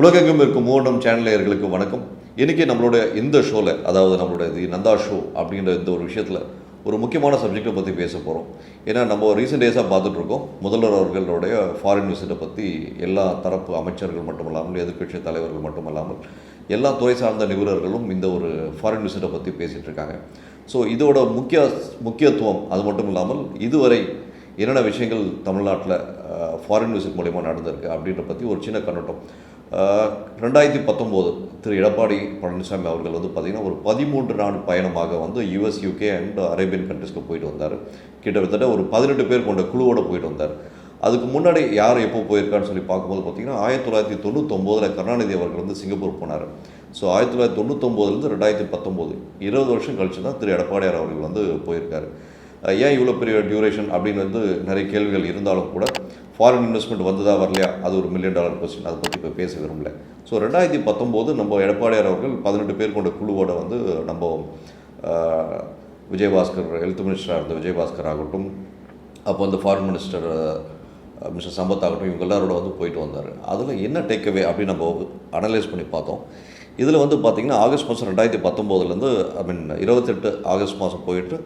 உலகெங்கும் இருக்கும் மூலம் சேனலேயர்களுக்கு வணக்கம். இன்றைக்கி நம்மளோட இந்த ஷோவில் அதாவது நம்மளோட தி நந்தா ஷோ அப்படின்ற இந்த ஒரு விஷயத்தில் ஒரு முக்கியமான சப்ஜெக்டை பற்றி பேச போகிறோம் ஏன்னா நம்ம ரீசெண்ட் டேஸாக பார்த்துட்ருக்கோம் முதல்வர் அவர்களுடைய ஃபாரின் விசிட்டை பற்றி எல்லா தரப்பு அமைச்சர்கள் மட்டுமல்லாமல் எதிர்கட்சி தலைவர்கள் மட்டுமல்லாமல் எல்லா துறை சார்ந்த நிபுணர்களும் இந்த ஒரு ஃபாரின் விசிட்டை பற்றி பேசிகிட்டு இருக்காங்க. ஸோ இதோட முக்கிய முக்கியத்துவம் அது மட்டும் இல்லாமல் இதுவரை என்னென்ன விஷயங்கள் தமிழ்நாட்டில் ஃபாரின் விசிட் மூலயமா நடந்திருக்கு அப்படின்ற பற்றி ஒரு சின்ன கண்ணோட்டம். ரெண்டாயிரத்தி பத்தொம்போது திரு எடப்பாடி பழனிசாமி அவர்கள் வந்து பார்த்திங்கன்னா ஒரு பதிமூன்று நாள் பயணமாக வந்து யூஎஸ் யூகே அண்ட் அரேபியன் கண்ட்ரிஸ்க்கு போயிட்டு வந்தார். கிட்டத்தட்ட ஒரு பதினெட்டு பேர் கொண்ட குழுவோடு போயிட்டு வந்தார். அதுக்கு முன்னாடி யார் எப்போ போயிருக்கான்னு சொல்லி பார்க்கும்போது பார்த்தீங்கன்னா ஆயிரத்தி தொள்ளாயிரத்தி தொண்ணூத்தொம்போதில் கருணாநிதி அவர்கள் வந்து சிங்கப்பூர் போனார். ஸோ ஆயிரத்தி தொள்ளாயிரத்தி தொண்ணூத்தொம்போதுலேருந்து ரெண்டாயிரத்தி பத்தொம்போது இருபது வருஷம் கழிச்சு தான் திரு எடப்பாடியார் அவர்கள் வந்து போயிருக்காரு. ஏன் இவ்வளோ பெரிய டியூரேஷன் அப்படின்னு வந்து நிறைய கேள்விகள் இருந்தாலும் கூட ஃபாரின் இன்வெஸ்ட்மெண்ட் வந்ததா வரலையா? அது ஒரு மில்லியன் டாலர் கொஸ்டின் அதை பற்றி இப்போ பேச விரும்பல. ஸோ ரெண்டாயிரத்தி பத்தொம்போது நம்ம எடப்பாடியார் அவர்கள் பதினெட்டு பேர் கொண்ட குழுவோட வந்து நம்ம விஜயபாஸ்கர் ஹெல்த் மினிஸ்டராக இருந்த விஜயபாஸ்கர் ஆகட்டும் அப்போ வந்து ஃபாரின் மினிஸ்டர் மிஸ்டர் சம்பத் ஆகட்டும் இவங்க எல்லாரோட வந்து போயிட்டு வந்தார். அதில் என்ன டேக்அவே அப்படின்னு நம்ம அனலைஸ் பண்ணி பார்த்தோம். இதில் வந்து பார்த்திங்கன்னா ஆகஸ்ட் மாதம் ரெண்டாயிரத்தி பத்தொம்போதுலேருந்து ஐ மீன் இருபத்தெட்டு ஆகஸ்ட் மாதம் போயிட்டு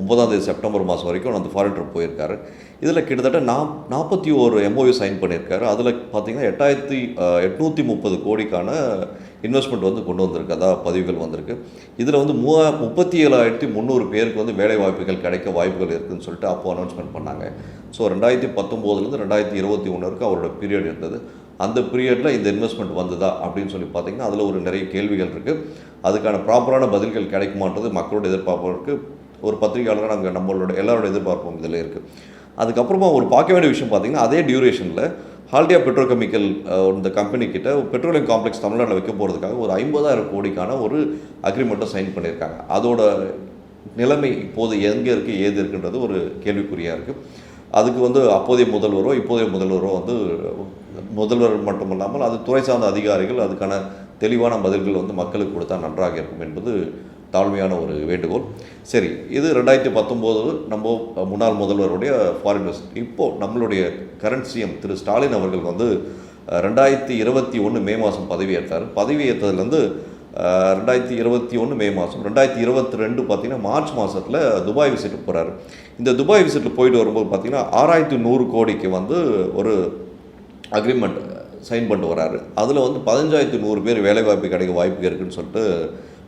ஒன்பதாம் தேதி செப்டம்பர் மாதம் வரைக்கும் அந்த ஃபாரின் ட்ரிப் போயிருக்காரு. இதில் கிட்டத்தட்ட நா நாற்பத்தி ஒரு எம்ஓயு சைன் பண்ணியிருக்காரு. அதில் பார்த்தீங்கன்னா எட்டாயிரத்தி எட்நூற்றி முப்பது கோடிக்கான இன்வெஸ்ட்மெண்ட் வந்து கொண்டு வந்திருக்கு. அதான் பதிவுகள் வந்திருக்கு. இதில் வந்து மூவா முப்பத்தி ஏழாயிரத்தி முந்நூறு பேருக்கு வந்து வேலை வாய்ப்புகள் கிடைக்க வாய்ப்புகள் இருக்குதுன்னு சொல்லிட்டு அப்போ அனௌன்ஸ்மெண்ட் பண்ணாங்க. ஸோ ரெண்டாயிரத்தி பத்தொம்போதுலேருந்து ரெண்டாயிரத்தி இருபத்தி ஒன்று வரைக்கும் அவரோட பீரியட் இருந்தது. அந்த பீரியடில் இந்த இன்வெஸ்ட்மெண்ட் வந்ததா அப்படின்னு சொல்லி பார்த்தீங்கன்னா அதில் ஒரு நிறைய கேள்விகள் இருக்குது அதுக்கான ப்ராப்பரான பதில்கள் கிடைக்குமான்றது மக்களோட எதிர்பார்ப்பு இருக்குது ஒரு பத்திரிகையாளராக நாங்கள் நம்மளோட எல்லாரோட எதிர்பார்ப்பும் இதில் இருக்குது அதுக்கப்புறமா ஒரு பார்க்க வேண்டிய விஷயம் பார்த்தீங்கன்னா அதே டியூரேஷனில் ஹால்டியா பெட்ரோகெமிக்கல் இந்த கம்பெனி கிட்ட பெட்ரோலியம் காம்ப்ளெக்ஸ் தமிழ்நாட்டில் வைக்க போகிறதுக்காக ஒரு ஐம்பதாயிரம் கோடிக்கான ஒரு அக்ரிமெண்ட்டை சைன் பண்ணியிருக்காங்க. அதோட நிலைமை இப்போது எங்கே இருக்குது ஏது இருக்குன்றது ஒரு கேள்விக்குறியாக இருக்குது அதுக்கு வந்து அப்போதைய முதல்வரோ இப்போதைய முதல்வரோ வந்து முதல்வர் மட்டுமல்லாமல் அது துறை சார்ந்த அதிகாரிகள் அதுக்கான தெளிவான பதில்கள் வந்து மக்களுக்கு கொடுத்தா நன்றாக இருக்கும் என்பது தாழ்மையான ஒரு வேண்டுகோள். சரி இது ரெண்டாயிரத்தி பத்தொம்போது நம்ம முன்னாள் முதல்வருடைய ஃபாரின் இப்போது நம்மளுடைய கரண்ட் சிஎம் திரு ஸ்டாலின் அவர்கள் வந்து ரெண்டாயிரத்தி இருபத்தி ஒன்று மே மாதம் பதவியேற்றார். பதவியேற்றதுலேருந்து ரெண்டாயிரத்தி இருபத்தி ஒன்று மே மாதம் ரெண்டாயிரத்தி இருபத்தி ரெண்டு பார்த்தீங்கன்னா மார்ச் மாதத்தில் துபாய் விசிட் போகிறாரு இந்த துபாய் விசிட்டு போயிட்டு வரும்போது பார்த்தீங்கன்னா ஆறாயிரத்தி நூறு கோடிக்கு வந்து ஒரு அக்ரிமெண்ட் சைன் பண்ணிட்டு வராரு. அதில் வந்து பதினஞ்சாயிரத்தி நூறு பேர் வேலைவாய்ப்பு கிடைக்க வாய்ப்பு இருக்குன்னு சொல்லிட்டு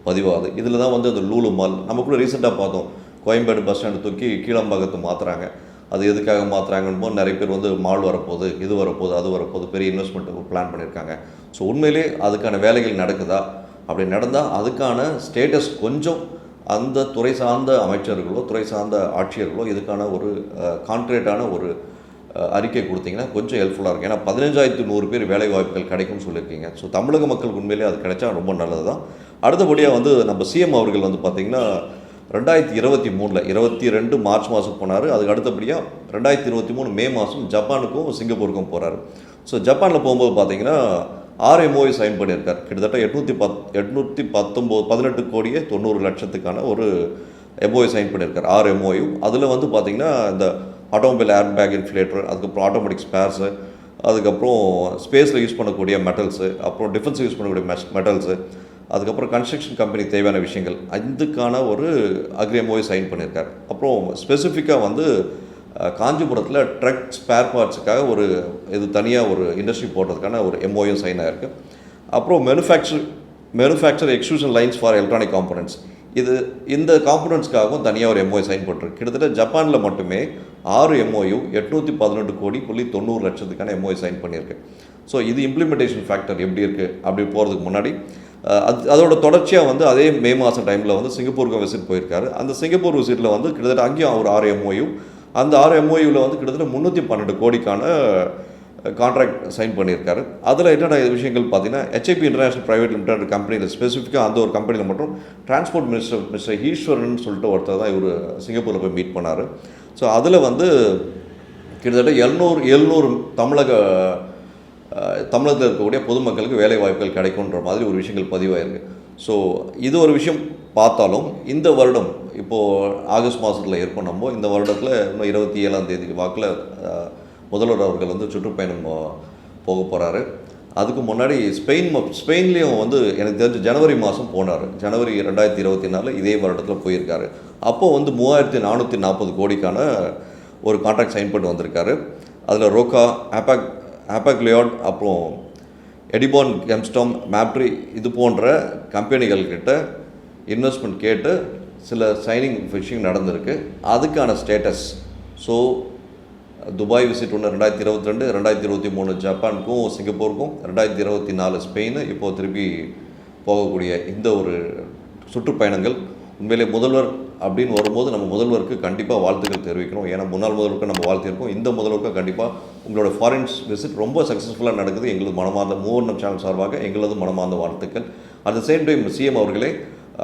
பதிவாகுது. இதில் தான் வந்து அந்த லூலு மால் நம்ம கூட ரீசெண்டாக பார்த்தோம். கோயம்பேடு பஸ் ஸ்டாண்டு தூக்கி கீழம்பாக்கத்தை மாற்றுறாங்க அது எதுக்காக மாற்றுறாங்கன்னு போது நிறைய பேர் வந்து மால் வரப்போகுது இது வரப்போகுது அது வரப்போகுது பெரிய இன்வெஸ்ட்மெண்ட்டுக்கு பிளான் பண்ணியிருக்காங்க. ஸோ உண்மையிலே அதுக்கான வேலைகள் நடக்குதா? அப்படி நடந்தால் அதுக்கான ஸ்டேட்டஸ் கொஞ்சம் அந்த துறை சார்ந்த அமைச்சர்களோ துறை சார்ந்த ஆட்சியர்களோ இதுக்கான ஒரு கான்க்ரீட்டான ஒரு அறிக்கை கொடுத்தீங்கன்னா கொஞ்சம் ஹெல்ப்ஃபுல்லாக இருக்கும். ஏன்னா பதினஞ்சாயிரத்து நூறு பேர் வேலை வாய்ப்புகள் கிடைக்கும்னு சொல்லியிருக்கீங்க. ஸோ தமிழக மக்களுக்கு உண்மையிலேயே அது கிடைச்சா ரொம்ப நல்லது தான் அடுத்தபடியாக வந்து நம்ம சிஎம் அவர்கள் வந்து பார்த்திங்கன்னா ரெண்டாயிரத்தி இருபத்தி மூணில் இருபத்தி ரெண்டு மார்ச் மாதம் போனார். அதுக்கு அடுத்தபடியாக ரெண்டாயிரத்தி இருபத்தி மூணு மே மாதம் ஜப்பானுக்கும் சிங்கப்பூருக்கும் போகிறார் ஸோ ஜப்பானில் போகும்போது பார்த்தீங்கன்னா ஆர்எம்ஓஐ சைன் பண்ணியிருக்கார். கிட்டத்தட்ட எட்நூற்றி பத் எட்நூற்றி பத்தொம்போது பதினெட்டு கோடியே தொண்ணூறு லட்சத்துக்கான ஒரு எம்ஓஐ சைன் பண்ணியிருக்கார். ஆர்எம்ஓயும் அதில் வந்து பார்த்திங்கன்னா இந்த ஆட்டோமொபைல் ஏர் பேக் இன்ஃபிலேட்டர் அதுக்கப்புறம் ஆட்டோமேட்டிக் ஸ்பேர்ஸு அதுக்கப்புறம் ஸ்பேஸில் யூஸ் பண்ணக்கூடிய மெட்டல்ஸு அப்புறம் டிஃபென்ஸ் யூஸ் பண்ணக்கூடிய மெட்டல்ஸு அதுக்கப்புறம் கன்ஸ்ட்ரக்ஷன் கம்பெனி தேவையான விஷயங்கள். அதுக்கான ஒரு அக்ரிஎம்ஓயை சைன் பண்ணியிருக்காரு. அப்புறம் ஸ்பெசிஃபிக்காக வந்து காஞ்சிபுரத்தில் ட்ரக் ஸ்பேர் பார்ட்ஸுக்காக ஒரு இது தனியாக ஒரு இண்டஸ்ட்ரி போடுறதுக்கான ஒரு எம்ஓயும் சைன் ஆகிருக்கு அப்புறம் manufacture manufacture exclusion lines for electronic components இது இந்த காம்பனன்ட்ஸ்க்காகவும் தனியாக ஒரு எம்ஓஐ சைன் பண்ணிருக்கு கிட்டத்தட்ட ஜப்பானில் மட்டுமே ஆறு எம்ஓயு எட்நூற்றி பதினெட்டு கோடி புள்ளி தொண்ணூறு லட்சத்துக்கான எம்ஓஐ சைன் பண்ணியிருக்கு. ஸோ இது இம்ப்ளிமெண்டேஷன் ஃபேக்டர் எப்படி இருக்குது அப்படி போகிறதுக்கு முன்னாடி அது அதோட தொடர்ச்சியாக வந்து அதே மே மாதம் டைமில் வந்து சிங்கப்பூருக்கு விசிட் போயிருக்காரு. அந்த சிங்கப்பூர் விசிட்டில் வந்து கிட்டத்தட்ட அங்கேயும் ஒரு ஆறு எம்ஓயும் அந்த ஆறு எம்ஓயூவில் வந்து கிட்டத்தட்ட முந்நூற்றி பன்னெண்டு கோடிக்கான கான்ட்ராக்ட் சைன் பண்ணியிருக்காரு. அதில் என்னென்ன விஷயங்கள் பார்த்தீங்கன்னா ஹெச்ஐபி இன்டர்நேஷனல் ப்ரைவேட் லிமிடெட் கம்பெனியில் ஸ்பெசிஃபிக்காக அந்த ஒரு கம்பெனியில் மட்டும் டிரான்ஸ்போர்ட் மினிஸ்டர் மிஸ்டர் ஈஸ்வரன் சொல்லிட்டு ஒருத்தர் தான் இவர் சிங்கப்பூரில் போய் மீட் பண்ணார். ஸோ அதில் வந்து கிட்டத்தட்ட எழுநூறு எழுநூறு தமிழக தமிழகத்தில் இருக்கக்கூடிய பொதுமக்களுக்கு வேலை வாய்ப்புகள் கிடைக்குன்ற மாதிரி ஒரு விஷயங்கள் பதிவாயிருக்கு. ஸோ இது ஒரு விஷயம் பார்த்தாலும் இந்த வருடம் இப்போது ஆகஸ்ட் மாதத்தில் இருக்கும் நம்ம இந்த வருடத்தில் இன்னும் இருபத்தி ஏழாம் தேதி வாக்கில் முதல்வர் அவர்கள் வந்து சுற்றுப்பயணம் போக போகிறாரு அதுக்கு முன்னாடி ஸ்பெயின் ஸ்பெயின்லேயும் வந்து எனக்கு தெரிஞ்ச ஜனவரி மாதம் போனார். ஜனவரி ரெண்டாயிரத்தி இருபத்தி நாலு இதே வருடத்தில் போயிருக்காரு. அப்போது வந்து மூவாயிரத்தி நானூற்றி நாற்பது கோடிக்கான ஒரு கான்ட்ராக்ட் சைன் பண்ணிட்டு வந்திருக்காரு. அதில் ரோக்கா ஆப்பாக் ஆப்பக்லியோட் அப்புறம் எடிபான் கெம்ஸ்டாம் மேப்ட்ரி இது போன்ற கம்பெனிகள்கிட்ட இன்வெஸ்ட்மெண்ட் கேட்டு சில சைனிங் ஃபிஷிங் நடந்திருக்கு. அதுக்கான ஸ்டேட்டஸ். ஸோ துபாய் விசிட் ஒன்று ரெண்டாயிரத்தி இருபத்தி ரெண்டு ரெண்டாயிரத்தி இருபத்தி மூணு ஜப்பானுக்கும் சிங்கப்பூருக்கும் ரெண்டாயிரத்தி இருபத்தி நாலு ஸ்பெயின் இப்போது திருப்பி போகக்கூடிய இந்த ஒரு சுற்றுப்பயணங்கள் உண்மையிலே முதல்வர் அப்படின்னு வரும்போது நம்ம முதல்வருக்கு கண்டிப்பாக வாழ்த்துக்கள் தெரிவிக்கணும். ஏன்னா முன்னாள் முதல்வருக்கு நம்ம வாழ்த்திருக்கோம் இந்த முதல்வருக்கும் கண்டிப்பாக உங்களோட ஃபாரின்ஸ் விசிட் ரொம்ப சக்ஸஸ்ஃபுல்லாக நடக்குது. எங்களது மனமார்ந்த மூவர்ணம் சேனல் சார்பாக எங்களது மனமார்ந்த வாழ்த்துக்கள். At the same time CM அவர்களே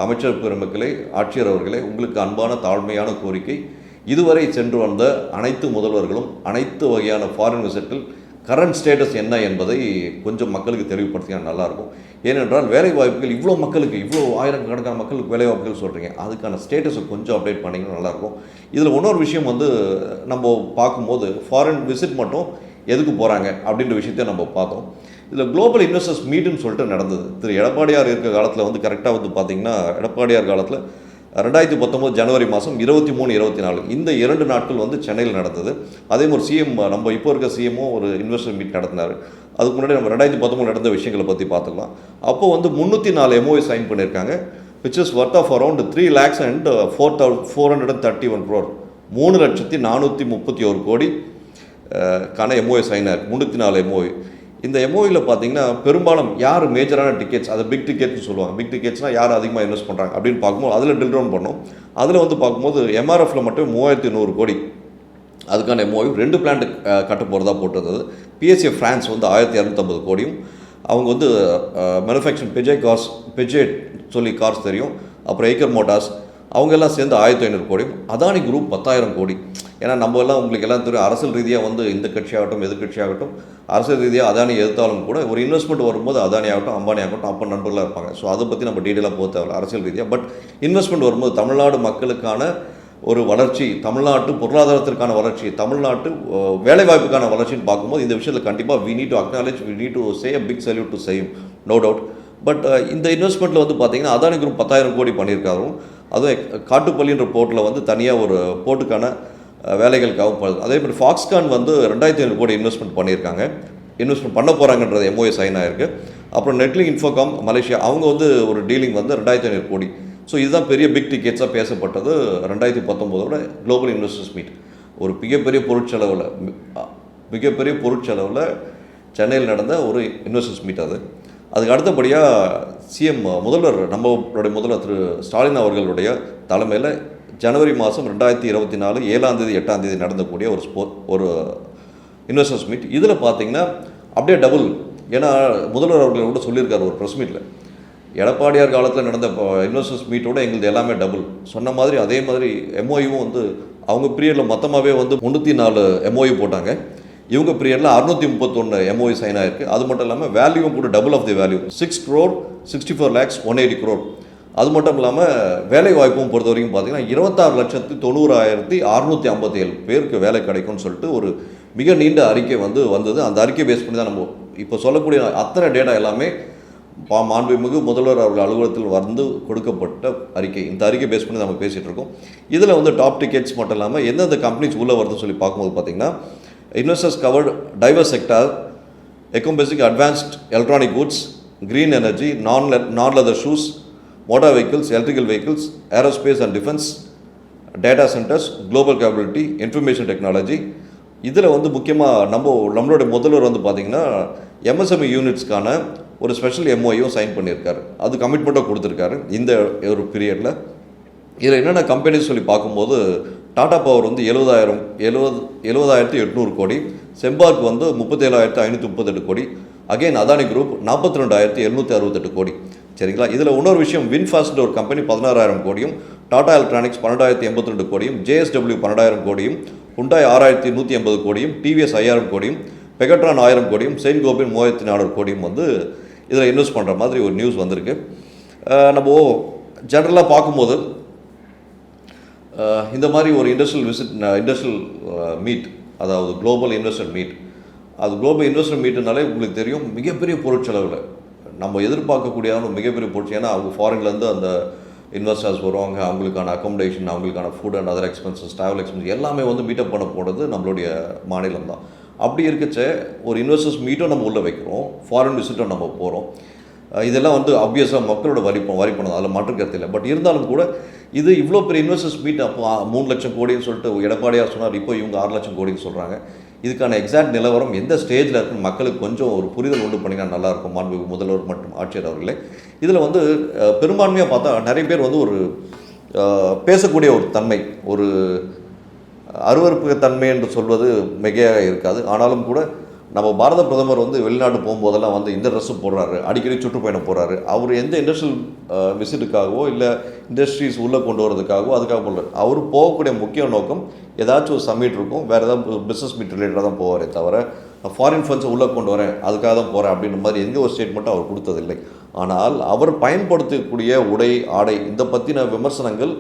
அமைச்சர் பெருமக்களே ஆட்சியர் அவர்களே உங்களுக்கு அன்பான தாழ்மையான கோரிக்கை. இதுவரை சென்று வந்த அனைத்து முதல்வர்களும் அனைத்து வகையான ஃபாரின் விசிட்டில் கரண்ட் ஸ்டேட்டஸ் என்ன என்பதை கொஞ்சம் மக்களுக்கு தெளிவுபடுத்தினா நல்லாயிருக்கும். ஏனென்றால் வேலை வாய்ப்புகள் இவ்வளோ மக்களுக்கு இவ்வளோ ஆயிரக்கணக்கான மக்களுக்கு வேலை வாய்ப்புகள் சொல்கிறீங்க அதுக்கான ஸ்டேட்டஸை கொஞ்சம் அப்டேட் பண்ணிங்கன்னா நல்லாயிருக்கும். இதில் இன்னொரு விஷயம் வந்து நம்ம பார்க்கும்போது ஃபாரின் விசிட் மட்டும் எதுக்கு போகிறாங்க அப்படின்ற விஷயத்த நம்ம பார்த்தோம். இதில் குளோபல் இன்வெஸ்டர்ஸ் மீட்டுன்னு சொல்லிட்டு நடந்தது. திரு எடப்பாடியார் இருக்க காலத்தில் வந்து கரெக்டாக வந்து பார்த்திங்கன்னா எடப்பாடியார் காலத்தில் ரெண்டாயிரத்தி பத்தொம்போது ஜனவரி மாதம் இருபத்தி மூணு இருபத்தி நாலு. இந்த இரண்டு நாட்கள் வந்து சென்னையில் நடந்தது. அதே மாதிரி சிஎம் நம்ம இப்போ இருக்க சிஎம்மும் ஒரு இன்வெஸ்டர் மீட் நடத்தினார். அதுக்கு முன்னாடி நம்ம ரெண்டாயிரத்தி பத்தொம்போது நடந்த விஷயங்களை பற்றி பார்த்துக்கலாம். அப்போ வந்து முந்நூற்றி நாலு எம்ஓஐ சைன் பண்ணியிருக்காங்க which is worth of around three lakhs and four thou four hundred and thirty one crore மூணு லட்சத்தி நானூற்றி முப்பத்தி ஒரு கோடி கான எம்ஓஐ சைனர் முந்நூற்றி நாலு எம்ஓஐ இந்த எம்ஓயில் பார்த்தீங்கன்னா பெரும்பாலும் யார் மேஜரான டிக்கெட்ஸ் அதை பிக் டிக்கெட்னு சொல்லுவாங்க. பிக் டிக்கெட்ஸ்னால் யார் அதிகமாக இன்வெஸ்ட் பண்ணுறாங்க அப்படின்னு பார்க்கும்போது அதில் டில் டவுன் பண்ணோம். அதில் வந்து பார்க்கும்போது எம்ஆர்எஃப்ல மட்டும் மூவாயிரத்தி நூறு கோடி. அதுக்கான எம்ஓயு ரெண்டு பிளான்ட் கட்ட போகிறதா போட்டிருந்தது. பிஎஸ்சி ஃப்ரான்ஸ் வந்து ஆயிரத்தி இரநூத்தம்பது கோடியும் அவங்க வந்து மேனுஃபேக்சரிங் பெஜே கார்ஸ் பெஜே சொல்லி கார்ஸ் தெரியும். அப்புறம் ஏக்கர் மோட்டார்ஸ் அவங்க எல்லாம் சேர்ந்து ஆயிரத்தி ஐநூறு கோடி அதானி குரூப் பத்தாயிரம் கோடி. ஏன்னா நம்ம எல்லாம் உங்களுக்கு எல்லாம் தெரியும் அரசியல் ரீதியாக வந்து இந்த கட்சியாகட்டும் எதிர்கட்சியாகட்டும் அரசியல் ரீதியாக அதானி எதிர்த்தாலும் கூட ஒரு இன்வெஸ்ட்மெண்ட் வரும்போது அதானி ஆகட்டும் அம்பானி ஆகட்டும் அப்போ நண்பர்களாக இருப்பாங்க. ஸோ அதை பற்றி நம்ம டீட்டெயிலாக போக தேவையில்ல அரசியல் ரீதியாக பட் இன்வெஸ்ட்மெண்ட் வரும்போது தமிழ்நாடு மக்களுக்கான ஒரு வளர்ச்சி தமிழ்நாட்டு பொருளாதாரத்திற்கான வளர்ச்சி தமிழ்நாட்டு வேலைவாய்ப்புக்கான வளர்ச்சின்னு பார்க்கும்போது இந்த விஷயத்தில் கண்டிப்பாக we need to acknowledge we need to say a big salute to செய்யும் நோ டவுட் பட் இந்த இன்வெஸ்ட்மெண்ட்டில் வந்து பார்த்தீங்கன்னா அதானி குரூப் பத்தாயிரம் கோடி பண்ணியிருக்காரும் அதுவும் காட்டுப்பள்ளின்ற போர்ட்டில் வந்து தனியாக ஒரு போர்ட்டுக்கான வேலைகளுக்காக வேலைகளுக்காகவும் ப- அதே மாதிரி ஃபாக்ஸ்கான் வந்து ரெண்டாயிரத்தி ஐநூறு கோடி இன்வெஸ்ட்மெண்ட் பண்ணியிருக்காங்க. இன்வெஸ்ட்மெண்ட் பண்ண போகிறாங்கன்றது எம்ஓஏ சைன் ஆயிருக்கு. அப்புறம் நெட்லிங் இன்ஃபோகாம் மலேசியா அவங்க வந்து ஒரு டீலிங் வந்து ரெண்டாயிரத்தி ஐநூறு கோடி. ஸோ இதுதான் பெரிய பிக் டிக்கெட்ஸாக பேசப்பட்டது ரெண்டாயிரத்தி பத்தொம்போதோட குளோபல் இன்வெஸ்டர்ஸ் மீட் ஒரு மிகப்பெரிய பொருட்செலவில் மிகப்பெரிய பொருட்செலவில் சென்னையில் நடந்த ஒரு இன்வெஸ்டர்ஸ் மீட் அது. அதுக்கு அடுத்தபடியாக சிஎம் முதல்வர் நம்மளுடைய முதல்வர் திரு ஸ்டாலின் அவர்களுடைய தலைமையில் ஜனவரி மாதம் ரெண்டாயிரத்தி இருபத்தி நாலு ஏழாம் தேதி எட்டாம் தேதி நடந்தக்கூடிய ஒரு ஸ்போ ஒரு இன்வெஸ்டர்ஸ் மீட் இதில் பார்த்தீங்கன்னா அப்படியே டபுள் ஏன்னா முதல்வர் அவர்கள் கூட சொல்லியிருக்கார் ஒரு ப்ரெஸ் மீட்டில் எடப்பாடியார் காலத்தில் நடந்த இன்வெஸ்டர்ஸ் மீட்டோட எங்களுது எல்லாமே டபுள் சொன்ன மாதிரி அதே மாதிரி எம்ஓயும் வந்து அவங்க பீரியடில் மொத்தமாகவே வந்து முந்நூற்றி நாலு எம்ஓயு போட்டாங்க. இவங்க பீரியடில் அறுநூற்றி முப்பத்தொன்று எம்ஓஐ சைன் ஆயிருக்கு. அது மட்டும் இல்லாமல் வேல்யூவும் கூட double of the value six crore sixty four lakhs one eighty crore அது மட்டும் இல்லாமல் வேலை வாய்ப்பும் பொறுத்த வரைக்கும் பார்த்தீங்கன்னா இருபத்தாறு லட்சத்து தொண்ணூறாயிரத்தி அறுநூற்றி ஐம்பத்தி ஏழு பேருக்கு வேலை கிடைக்கும்னு சொல்லிட்டு ஒரு மிக நீண்ட அறிக்கை வந்து வந்தது. அந்த அறிக்கை பேஸ் பண்ணி தான் நம்ம இப்போ சொல்லக்கூடிய அத்தனை டேட்டா எல்லாமே பா மாண்புமிகு முதல்வர் அவர்கள் அலுவலகத்தில் வந்து கொடுக்கப்பட்ட அறிக்கை. இந்த அறிக்கை பேஸ் பண்ணி நம்ம பேசிகிட்டு இருக்கோம். இதில் வந்து டாப் டிக்கெட்ஸ் மட்டும் இல்லாமல் எந்தெந்த கம்பெனிஸ் உள்ளே வருதுன்னு சொல்லி பார்க்கும்போது பார்த்தீங்கன்னா investors covered diverse sector economic advanced electronic goods green energy non non leather shoes motor vehicles electrical vehicles aerospace and defence data centres global capability information technology இதில் வந்து முக்கியமாக நம்ம நம்மளோட முதல்வர் வந்து பார்த்திங்கன்னா எம்எஸ்எம்இ யூனிட்ஸ்க்கான ஒரு ஸ்பெஷல் எம்ஓயும் சைன் பண்ணியிருக்காரு. அது கமிட்மெண்ட்டாக கொடுத்துருக்காரு இந்த ஒரு பீரியடில் இதில் என்னென்ன கம்பெனிஸ் சொல்லி பார்க்கும்போது டாடா பவர் வந்து எழுபதாயிரம் எழுபது எழுபதாயிரத்தி எட்நூறு கோடி செம்பார்க் வந்து முப்பத்தேழாயிரத்தி ஐநூற்றி முப்பத்தெட்டு கோடி அகைன் அதானி குரூப் நாற்பத்தி ரெண்டாயிரத்தி எழுநூற்றி அறுபத்தெட்டு கோடி. சரிங்களா? இதில் இன்னொரு விஷயம் வின்ஃபாஸ்ட் ஒரு கம்பெனி பதினாறாயிரம் கோடியும் டாடா எலக்ட்ரானிக்ஸ் பன்னெண்டாயிரத்தி எண்பத்தி ரெண்டு கோடியும் ஜேஎஸ்டபிள்யூ பன்னெண்டாயிரம் கோடியும் ஹுண்டாய் ஆறாயிரத்தி நூற்றி எண்பது கோடியும் டிவிஎஸ் ஐயாயிரம் கோடியும் பெகட்ரான் ஆயிரம் கோடியும் செயின்ட் கோபின் மூவாயிரத்தி நானூறு கோடியும் வந்து இதில் இன்வெஸ்ட் பண்ணுற மாதிரி ஒரு நியூஸ் வந்திருக்கு. நம்ம ஜென்ரலாக பார்க்கும்போது இந்த மாதிரி ஒரு இண்டஸ்ட்ரியல் விசிட் இண்டஸ்ட்ரியல் மீட் அதாவது குளோபல் இன்வெஸ்டர் மீட் அது குளோபல் இன்வெஸ்டர் மீட்டுனாலே உங்களுக்கு தெரியும் மிகப்பெரிய பொருட்செலவில். நம்ம எதிர்பார்க்கக்கூடிய ஒரு மிகப்பெரிய பொருட்கள் ஏன்னா அவங்க ஃபாரின்லேருந்து அந்த இன்வெஸ்டர்ஸ் வருவாங்க அவங்களுக்கான அக்கோமடேஷன் அவங்களுக்கான food and other expenses travel expenses எல்லாமே வந்து மீட்டப் பண்ண போனது நம்மளுடைய மாநிலம் தான். அப்படி இருக்கச்ச ஒரு இன்வெஸ்டர்ஸ் மீட்டும் நம்ம உள்ளே வைக்கிறோம் ஃபாரின் விசிட்டும் நம்ம போகிறோம் இதெல்லாம் வந்து அப்வியஸாக மக்களோட வரி வரி பணம் அதில் மாற்று கருத்து இல்லை. பட் இருந்தாலும் கூட இது இவ்வளோ பெரிய இன்வெஸ்டர்ஸ் மீட் அப்போ மூணு லட்சம் கோடின்னு சொல்லிட்டு எடப்பாடியாக சொன்னார் இப்போ இவங்க ஆறு லட்சம் கோடின்னு சொல்கிறாங்க இதுக்கான எக்ஸாக்ட் நிலவரம் எந்த ஸ்டேஜில் இருக்குன்னு மக்களுக்கு கொஞ்சம் ஒரு புரிதல் உண்டு பண்ணிங்கன்னா நல்லாயிருக்கும் மாண்பு முதல்வர் மற்றும் ஆட்சியர் அவர்களே. இதில் வந்து பெரும்பான்மையாக பார்த்தா நிறைய பேர் வந்து ஒரு பேசக்கூடிய ஒரு தன்மை ஒரு அருவருப்பு தன்மை என்று சொல்வது மிகையாக இருக்காது. ஆனாலும் கூட நம்ம பாரத பிரதமர் வந்து வெளிநாட்டு போகும்போதெல்லாம் வந்து இந்த ட்ரெஸ்ஸு போடுறாரு அடிக்கடி சுற்றுப்பயணம் போகிறாரு அவர் எந்த இண்டஸ்ட்ரியல் விசிட்டுக்காகவோ இல்லை இண்டஸ்ட்ரீஸ் உள்ளே கொண்டு வரதுக்காகவோ அதுக்காக போடுறாரு அவர் போகக்கூடிய முக்கிய நோக்கம் ஏதாச்சும் ஒரு சம்மிட் இருக்கும் வேறு ஏதாவது பிஸ்னஸ் மீட் ரிலேட்டடாக தான் போவாரே தவிர ஃபாரின் ஃபண்ட்ஸை உள்ளே கொண்டு வரேன் அதுக்காக தான் போகிறேன் அப்படின்ற மாதிரி எந்த ஒரு ஸ்டேட்மெண்ட்டும் அவர் கொடுத்ததில்லை. ஆனால் அவர் பயன்படுத்தக்கூடிய உடை ஆடை இந்த பற்றின விமர்சனங்கள்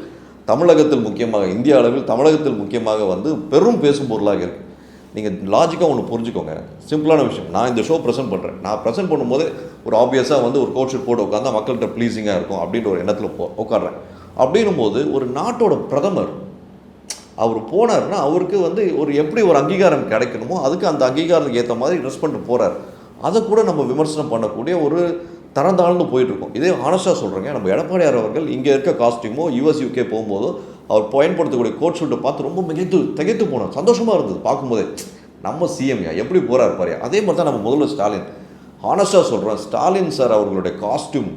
தமிழகத்தில் முக்கியமாக இந்திய அளவில் தமிழகத்தில் முக்கியமாக வந்து பெரும் பேசும் பொருளாக இருக்குது நீங்கள் லாஜிக்காக ஒன்று புரிஞ்சுக்கோங்க. சிம்பிளான விஷயம். நான் இந்த ஷோ ப்ரெசென்ட் பண்ணுறேன் நான் ப்ரெசென்ட் பண்ணும்போது ஒரு ஆப்வியஸாக வந்து ஒரு கோட் ஷூட் போட்டு உட்காந்தா மக்கள்கிட்ட ப்ளீஸிங்காக இருக்கும் அப்படின்ற ஒரு எண்ணத்தில் போ உட்காடுறேன் அப்படின்னும் போது ஒரு நாட்டோட பிரதமர் அவர் போனார்னா அவருக்கு வந்து ஒரு எப்படி ஒரு அங்கீகாரம் கிடைக்கணுமோ அதுக்கு அந்த அங்கீகாரத்துக்கு ஏற்ற மாதிரி ட்ரெஸ் பண்ணிட்டு போகிறார் அதை கூட நம்ம விமர்சனம் பண்ணக்கூடிய ஒரு தரந்தாழ்ந்து போயிட்டுருக்கோம் இதே ஆனஸ்டாக சொல்கிறேங்க நம்ம எடப்பாடியார் அவர்கள் இங்கே இருக்க காஸ்ட்யூமோ யூஎஸ் யூகே போகும்போதோ அவர் பயன்படுத்தக்கூடிய கோட் ஷூட்டை பார்த்து ரொம்ப மிகைத்து திகைத்து போனோம். சந்தோஷமாக இருந்தது. பார்க்கும்போதே நம்ம சிஎம்யா எப்படி போகிறார் பாரு. அதே மாதிரி தான் நம்ம முதல்ல ஸ்டாலின். ஆனஸ்டாக சொல்கிறோம் ஸ்டாலின் சார் அவர்களுடைய காஸ்டியூம்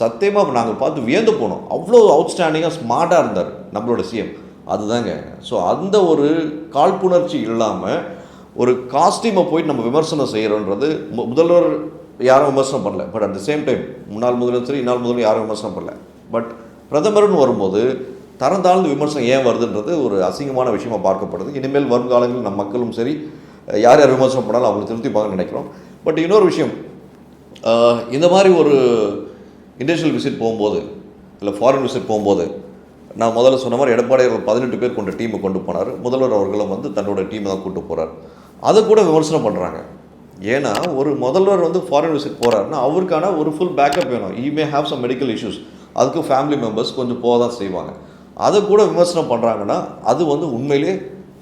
சத்தியமாக நாங்கள் பார்த்து வியந்து போனோம். அவ்வளோ அவுட்ஸ்டாண்டிங்காக ஸ்மார்ட்டாக இருந்தார் நம்மளோட சிஎம் அதுதாங்க. ஸோ அந்த ஒரு காழ்ப்புணர்ச்சி இல்லாமல் ஒரு காஸ்டியூமை போயிட்டு நம்ம விமர்சனம் செய்கிறோன்றது முதல்வர் யாரும் விமர்சனம் பண்ணல. But at the same time முன்னாள் முதல்வர் சரி இந்நாள் முதல்வர் யாரும் விமர்சனம் பண்ணல. பட் பிரதமர்னு வரும்போது தரந்தாழ்ந்து விமர்சனம் ஏன் வருதுன்றது ஒரு அசிங்கமான விஷயமாக பார்க்கப்படுது. இனிமேல் வருங்காலங்களில் நம் மக்களும் சரி யார் யார் விமர்சனம் பண்ணாலும் அவங்க திருப்திப்பாங்கன்னு நினைக்கிறோம். பட் இன்னொரு விஷயம் இந்த மாதிரி ஒரு இண்டஸ்ட்ரியல் விசிட் போகும்போது இல்லை ஃபாரின் விசிட் போகும்போது நான் முதல்ல சொன்ன மாதிரி எடப்பாடி அவர்கள் பதினெட்டு பேர் கொண்ட டீமை கொண்டு போனார். முதல்வர் அவர்களும் வந்து தன்னோட டீமை தான் கூட்டு போகிறார் அதை கூட விமர்சனம் பண்ணுறாங்க ஏன்னா ஒரு முதல்வர் வந்து ஃபாரின் விசிட் போகிறாருன்னா அவருக்கான ஒரு ஃபுல் பேக்கப் வேணும். I may have some medical issues அதுக்கு ஃபேமிலி மெம்பர்ஸ் கொஞ்சம் போக தான் செய்வாங்க. அதை கூட விமர்சனம் பண்ணுறாங்கன்னா அது வந்து உண்மையிலே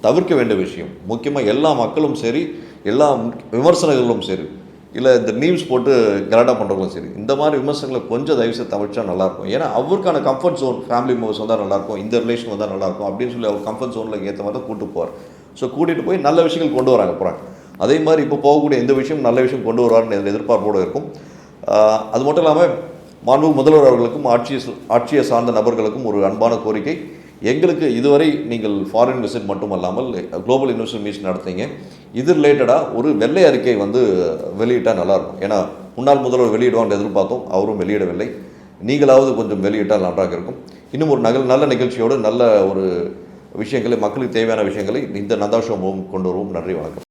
தவிர்க்க வேண்டிய விஷயம். முக்கியமாக எல்லா மக்களும் சரி எல்லா விமர்சனங்களும் சரி இல்லை இந்த நியூஸ் போட்டு கலாட்டா பண்ணுறவங்களும் சரி இந்த மாதிரி விமர்சனங்களை கொஞ்சம் தயவுசெய்து தவிர்த்தா நல்லாயிருக்கும். ஏன்னா அவருக்கான கம்ஃபர்ட் ஜோன் ஃபேமிலி மெம்பர்ஸ் வந்தால் நல்லாயிருக்கும் இந்த ரிலேஷன் வந்தால் நல்லாயிருக்கும் அப்படின்னு சொல்லி அவர் கம்ஃபர்ட் ஜோனில் ஏற்ற மாதிரி தான் கூட்டு போவார் ஸோ கூட்டிகிட்டு போய் நல்ல விஷயங்கள் கொண்டு வராங்க போகிறாங்க அதே மாதிரி இப்போ போகக்கூடிய எந்த விஷயம் நல்ல விஷயம் கொண்டு வருவார்னு எதிர்பார்ப்போடு இருக்கும். அது மட்டும் இல்லாமல் மாண்பு முதல்வர் அவர்களுக்கும் ஆட்சியை ஆட்சியை சார்ந்த நபர்களுக்கும் ஒரு அன்பான கோரிக்கை. எங்களுக்கு இதுவரை நீங்கள் ஃபாரின் விசிட் மட்டும் அல்லாமல் குளோபல் இன்வெஸ்டர் மீட் நடத்தீங்க இது ரிலேட்டடாக ஒரு வெள்ளை அறிக்கை வந்து வெளியிட்டால் நல்லாயிருக்கும். ஏன்னா முன்னாள் முதல்வர் வெளியிடுவான்னு எதிர்பார்த்தோம் அவரும் வெளியிடவில்லை. நீங்களாவது கொஞ்சம் வெளியிட்டால் நன்றாக இருக்கும். இன்னும் ஒரு நகல் நல்ல நிகழ்ச்சியோடு நல்ல ஒரு விஷயங்களை மக்களுக்கு தேவையான விஷயங்களை இந்த நந்தாஷோ கொண்டு வருவோம். நன்றி வணக்கம்.